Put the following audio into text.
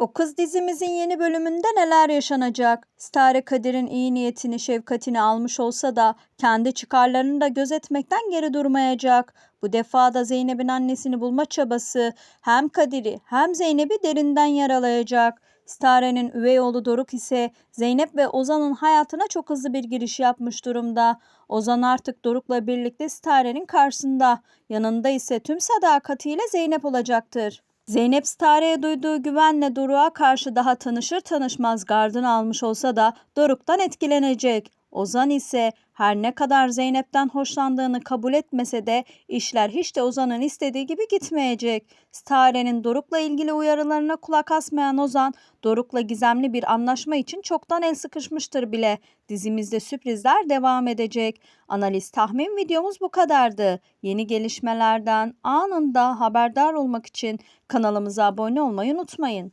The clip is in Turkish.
O Kız dizimizin yeni bölümünde neler yaşanacak? Stare Kadir'in iyi niyetini, şefkatini almış olsa da kendi çıkarlarını da gözetmekten geri durmayacak. Bu defa da Zeynep'in annesini bulma çabası hem Kadir'i hem Zeynep'i derinden yaralayacak. Stare'nin üvey oğlu Doruk ise Zeynep ve Ozan'ın hayatına çok hızlı bir giriş yapmış durumda. Ozan artık Doruk'la birlikte Stare'nin karşısında. Yanında ise tüm sadakatiyle Zeynep olacaktır. Zeynep Stare'ye duyduğu güvenle Doruk'a karşı daha tanışır tanışmaz gardını almış olsa da Doruk'tan etkilenecek. Ozan ise her ne kadar Zeynep'ten hoşlandığını kabul etmese de işler hiç de Ozan'ın istediği gibi gitmeyecek. Stare'nin Doruk'la ilgili uyarılarına kulak asmayan Ozan, Doruk'la gizemli bir anlaşma için çoktan el sıkışmıştır bile. Dizimizde sürprizler devam edecek. Analiz tahmin videomuz bu kadardı. Yeni gelişmelerden anında haberdar olmak için kanalımıza abone olmayı unutmayın.